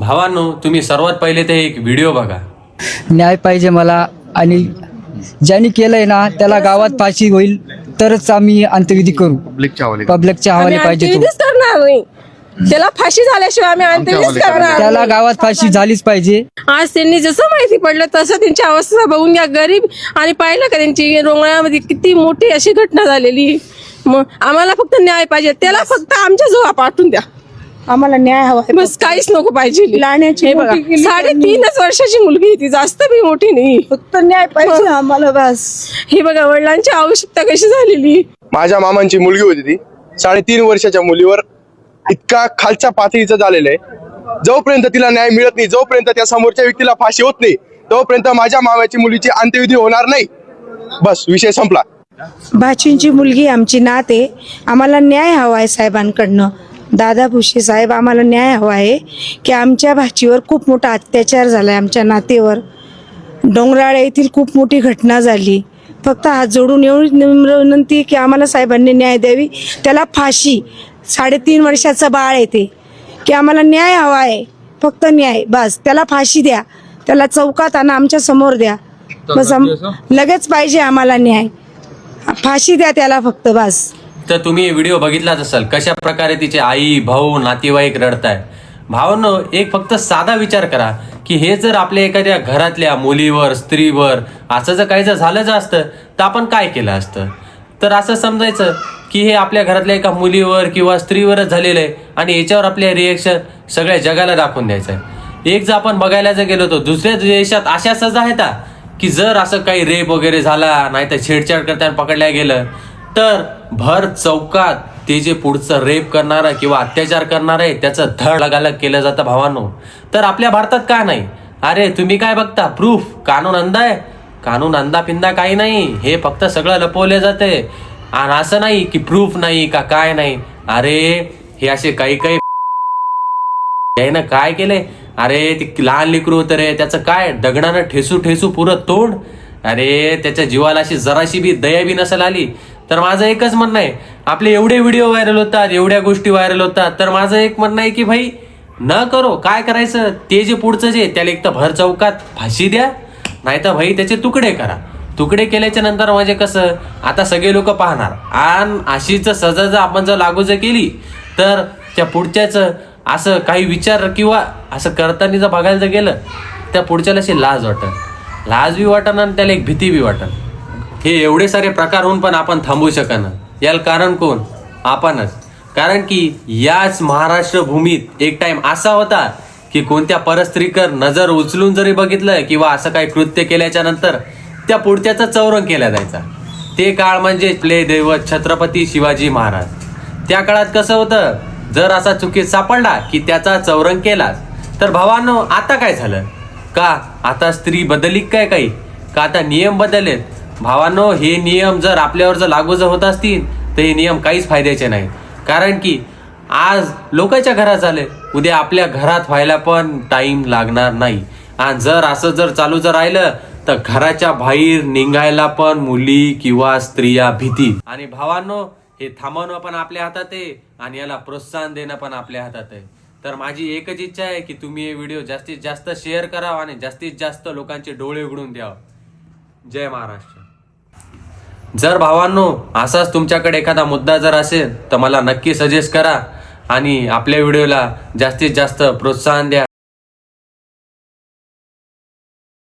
भावांनो तुम्ही सर्वात पहिले ते एक व्हिडिओ बघा. न्याय पाहिजे मला. आणि ज्यांनी केलंय ना त्याला गावात फाशी होईल तरच आम्ही अंत्यविधी करू. पब्लिकच्या हवाली पब्लिकच्या हवाले आम्ही पाहिजे तो. अंत्यविधीच करणार नाही. त्याला फाशी झाल्याशिवाय आम्ही अंत्यविधीच करणार त्याला नाही. गावात फाशी झालीच पाहिजे. आज त्यांनी जसं माहिती पडलं तसं त्यांची अवस्था बघून घ्या. गरीब आणि पाहिलं का त्यांची रोंगळ्यामध्ये किती मोठी अशी घटना झालेली. मग आम्हाला फक्त न्याय पाहिजे. त्याला फक्त आमच्या जवळ पाठवून द्या. आम्हाला न्याय हवा आहे. बस काहीच नको पाहिजे. लहाण्याची हे बघा मोठी केली साडेतीनच वर्षाची मुलगी आहे ती जास्त बी मोठी नाही. फक्त न्याय पाहिजे आम्हाला बस. ही बघा वडिलांची आवश्यकता कशी झालेली? माझ्या मामांची मुलगी होती ती. साडेतीन वर्षाच्या मुलीवर इतका खालच्या पातळीचं झालेलं आहे. जोपर्यंत तिला न्याय मिळत नाही जोपर्यंत त्या समोरच्या व्यक्तीला फाशी होत नाही तोपर्यंत माझ्या मामाची मुलीची अंत्यविधी होणार नाही. बस विषय संपला. भाचींची मुलगी आमची नात आहे. आम्हाला न्याय हवा आहे साहेबांकडनं. दादा भुसे साहेब आम्हाला न्याय हवा आहे की आमच्या भाचीवर खूप मोठा अत्याचार झाला आहे आमच्या नातेवर. डोंगराळे येथील खूप मोठी घटना झाली. फक्त हात जोडून एवढी नम्र विनंती की आम्हाला साहेबांनी न्याय द्यावी. त्याला फाशी साडेतीन वर्षाचं बाळ आहे ते. की आम्हाला न्याय हवा आहे फक्त न्याय बस. त्याला फाशी द्या. त्याला चौकात आणा आमच्यासमोर द्या. बस आम- लगेच पाहिजे आम्हाला न्याय. फाशी द्या त्याला फक्त बस. तर तुम्ही व्हिडिओ बघितलाच असाल. कशा प्रकारे तिचे आई भाऊ नातेवाईक रडताय? भावांनो एक फक्त साधा विचार करा की हे जर आपल्या एखाद्या घरातल्या मुलीवर स्त्रीवर असं जर काही जर झालं जर असतं तर आपण काय केलं असतं? तर असं समजायचं की हे आपल्या घरातल्या एका मुलीवर किंवा स्त्रीवरच झालेलं आहे आणि याच्यावर आपल्या रिएक्शन सगळ्या जगाला दाखवून द्यायचं आहे. एक जर आपण बघायला जर गेलो तर दुसऱ्या देशात अशा सजा आहेत की जर असं काही रेप वगैरे झाला नाही तर छेडछाड करताना पकडल्या गेलं तर भर चौकात ते जे पुढचं रेप करणारं किंवा अत्याचार करणार आहे त्याचं धड लगालग केलं जातं भावांनो. तर आपल्या भारतात का नाही? अरे तुम्ही काय बघता? प्रूफ कानून अंदाय कानून अंधापिंदा काही नाही. हे फक्त सगळं लपवले जाते. आणि असं नाही की प्रूफ नाही का काय नाही. अरे हे असे काही काही यानं काय केलंय अरे ती लहान लेकरू होतं रे. त्याचं काय? दगडानं ठेसू ठेसू पुरं तोंड? अरे त्याच्या जीवाला अशी जराशी बी दया बी नसेल आली. तर माझं एकच म्हणणं आहे आपले एवढे व्हिडिओ व्हायरल होतात एवढ्या गोष्टी व्हायरल होतात तर माझं एक म्हणणं आहे की भाई न करो काय करायचं? ते जे पुढचं जे त्याला एक तर भर चौकात फाशी द्या नाही तर भाई त्याचे तुकडे करा. तुकडे केल्याच्यानंतर म्हणजे कसं? आता सगळे लोक पाहणार. आणि अशीच सजा जर आपण जर लागू जर केली तर त्या पुढच्याच असं काही विचार किंवा असं करताना जर बघायला जर गेलं त्या पुढच्याला अशी लाज वाटत लाज बी वाटन आणि त्याला एक भीती बी वाटन. हे एवढे सारे प्रकार होऊन पण आपण थांबू शकना याला कारण कोण? आपणच. कारण की याच महाराष्ट्र भूमीत एक टाइम असा होता की कोणत्या परस्त्रीकर नजर उचलून जरी बघितलं किंवा असं काही कृत्य केल्याच्यानंतर त्या पुढच्याचा चौरंग केला जायचा. ते काळ म्हणजे प्ले दैवत छत्रपती शिवाजी महाराज. त्या काळात कसं होतं? जर असा चुकीत सापडला की त्याचा चौरंग केलाच तर भावांनो आता काय झालं? का आता स्त्री बदलली काय काही? का आता नियम बदललेत? भावांनो हे नियम जर आपल्यावर जर लागू जर होत असतील तर हे नियम काहीच फायद्याचे नाही. कारण की आज लोकांच्या घरात झाले उद्या आपल्या घरात व्हायला पण टाइम लागणार नाही. आणि जर असं जर चालू जर राहिलं तर घराच्या बाहेर निघायला पण मुली किंवा स्त्रिया भीती. आणि भावांनो हे थांबवणं पण आपल्या हातात आहे आणि याला प्रोत्साहन देणं पण आपल्या हातात आहे. तर माझी एकच इच्छा आहे की तुम्ही हे व्हिडिओ जास्तीत जास्त शेअर करावा आणि जास्तीत जास्त लोकांचे डोळे उघडून द्यावं. जय महाराष्ट्र. जर भावांनो असाच तुमच्याकडे एखादा मुद्दा जर असेल तर मला नक्की सजेस्ट करा आणि आपल्या व्हिडिओला जास्तीत जास्त प्रोत्साहन द्या.